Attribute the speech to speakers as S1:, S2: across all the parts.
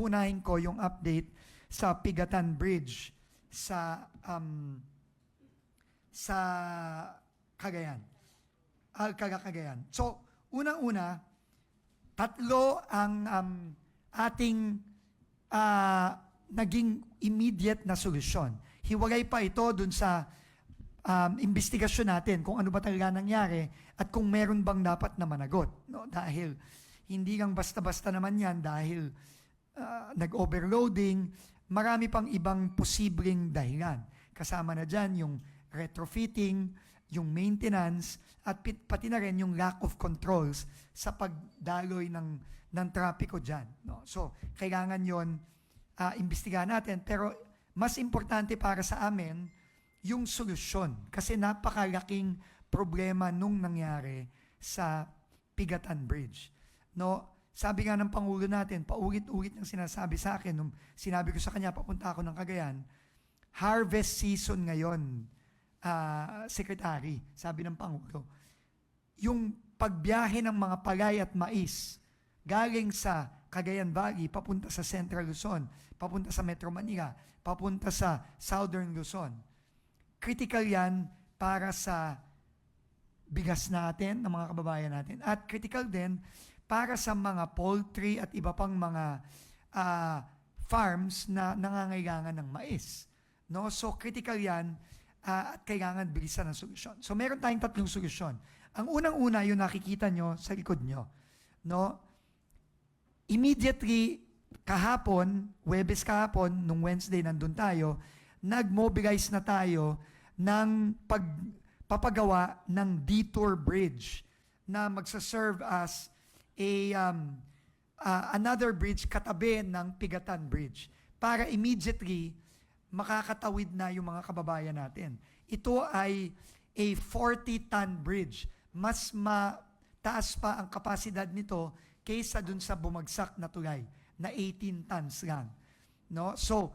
S1: uunahin ko yung update sa Pigatan Bridge sa um, sa Cagayan. Al Cagayan. So, unang-una, tatlo ang um, ating ah, naging immediate na solusyon. Hiwalay pa ito dun sa um, investigasyon natin kung ano ba talaga nangyari at kung meron bang dapat na managot. No? Dahil hindi lang basta-basta naman yan dahil ah, nag-overloading, marami pang ibang posibleng dahilan. Kasama na dyan yung retrofitting, yung maintenance, at pati na rin yung lack of controls sa pagdaloy ng, ng trapiko dyan. No? So, kailangan yon ah, imbestigahan natin. Pero mas importante para sa amin, yung solusyon. Kasi napakalaking problema nung nangyari sa Pigatan Bridge. No, sabi nga ng Pangulo natin, paulit-ulit ng sinasabi sa akin, nung sinabi ko sa kanya, papunta ako ng Cagayan, harvest season ngayon, ah, Secretary, sabi ng Pangulo. Yung pagbiyahe ng mga palay at mais, galing sa Cagayan Valley, papunta sa Central Luzon, papunta sa Metro Manila, papunta sa Southern Luzon. Critical yan para sa bigas natin, ng mga kababayan natin. At critical din para sa mga poultry at iba pang mga ah, farms na nangangailangan ng mais. No? So critical yan ah, at kailangan bilisan ng solusyon. So meron tayong tatlong solusyon. Ang unang-una, yung nakikita nyo sa likod nyo. No? Immediately, kahapon, Webes kahapon, nung Wednesday nandun tayo, nag-mobilize na tayo ng pagpapagawa ng detour bridge na magsaserve as a um, uh, another bridge katabi ng Pigatan Bridge para immediately makakatawid na yung mga kababayan natin. Ito ay a 40-ton bridge. Mas mataas pa ang kapasidad nito kaysa dun sa bumagsak na tulay na 18 tons lang. No? So,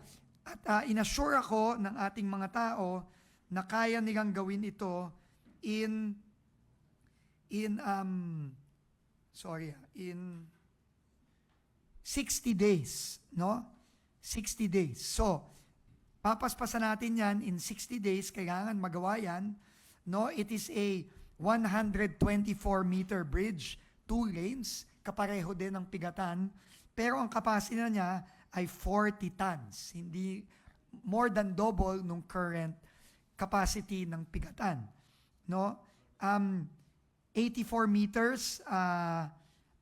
S1: at uh, inassure ako ng ating mga tao na kaya nilang gawin ito in in um sorry, ah, in 60 days, no? 60 days. So, papaspasan natin yan in 60 days, kailangan magawa yan. No, it is a 124 meter bridge, two lanes, kapareho din ng pigatan. Pero ang capacity na niya ay 40 tons. Hindi more than double nung current capacity ng pigatan. No? Um, 84 meters ah,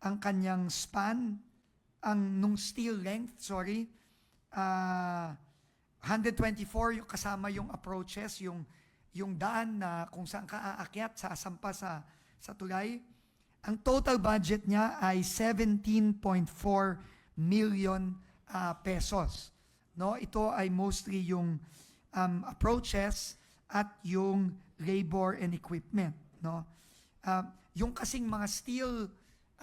S1: ang kanyang span, ang nung steel length, sorry, ah, 124 yung kasama yung approaches, yung yung daan na kung saan ka aakyat sa asampa sa sa tulay. Ang total budget niya ay 17.4 million ah, pesos. No, ito ay mostly yung um, approaches at yung labor and equipment, no? Ah, yung kasing mga steel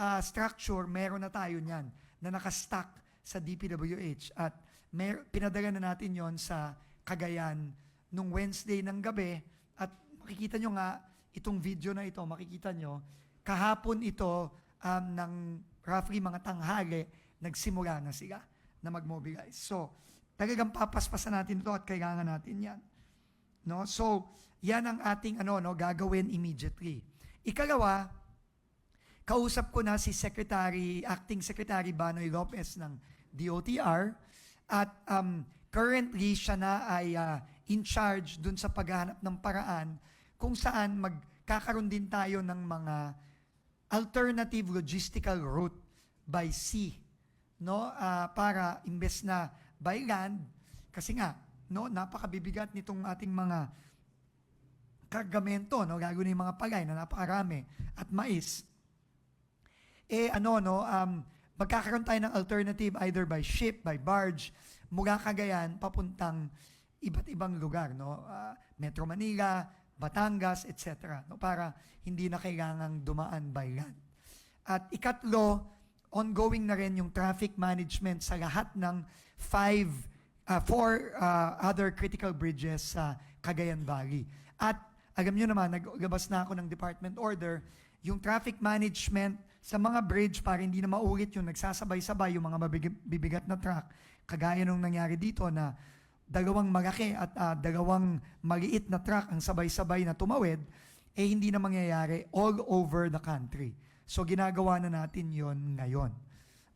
S1: ah, structure, meron na tayo niyan na nakastack sa DPWH at mer- pinadala na natin yon sa Cagayan nung Wednesday ng gabi at makikita nyo nga itong video na ito, makikita nyo, kahapon ito um, ng roughly mga tanghali, nagsimula na sila na mag-mobilize. So, talagang papaspasan natin ito at kailangan natin yan. No? So, yan ang ating ano, no, gagawin immediately. Ikalawa, kausap ko na si Secretary, Acting Secretary Banoy Lopez ng DOTR at um, currently siya na ay ah, in charge dun sa paghahanap ng paraan kung saan magkakaroon din tayo ng mga alternative logistical route by sea no? Ah, para imbes na by land. Kasi nga no napakabibigat nitong ating mga kargamento no? Lalo na yung mga palay na napakarami at mais. Eh ano no? Um magkakaroon tayo ng alternative either by ship by barge mula Cagayan papuntang iba't ibang lugar no? Ah, Metro Manila Batangas etc no? Para hindi na kailangang dumaan by land. At ikatlo ongoing na rin yung traffic management sa lahat ng five uh, four uh, other critical bridges sa Cagayan Valley. At alam nyo naman, naglabas na ako ng department order, yung traffic management sa mga bridge para hindi na maulit yung nagsasabay-sabay yung mga mabig- bibigat na truck, kagaya nung nangyari dito na dalawang malaki at ah, dalawang maliit na truck ang sabay-sabay na tumawid, eh hindi na mangyayari all over the country. So ginagawa na natin yon ngayon.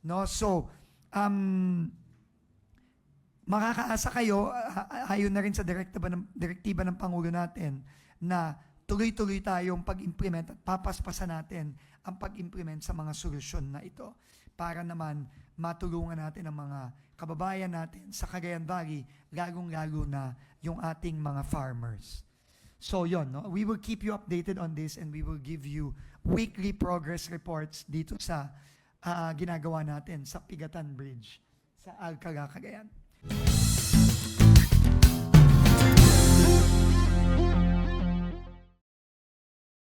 S1: No? So, um, makakaasa kayo, ah, ah, ayon na rin sa direktiba ng, direktiba ng Pangulo natin, na tuloy-tuloy tayong pag-implement at papaspasan natin ang pag-implement sa mga solusyon na ito para naman matulungan natin ang mga kababayan natin sa Cagayan Valley, lalong-lalo na yung ating mga farmers. So yon, no? we will keep you updated on this and we will give you weekly progress reports dito sa ah, ginagawa natin sa Pigatan Bridge sa Alcala, Cagayan.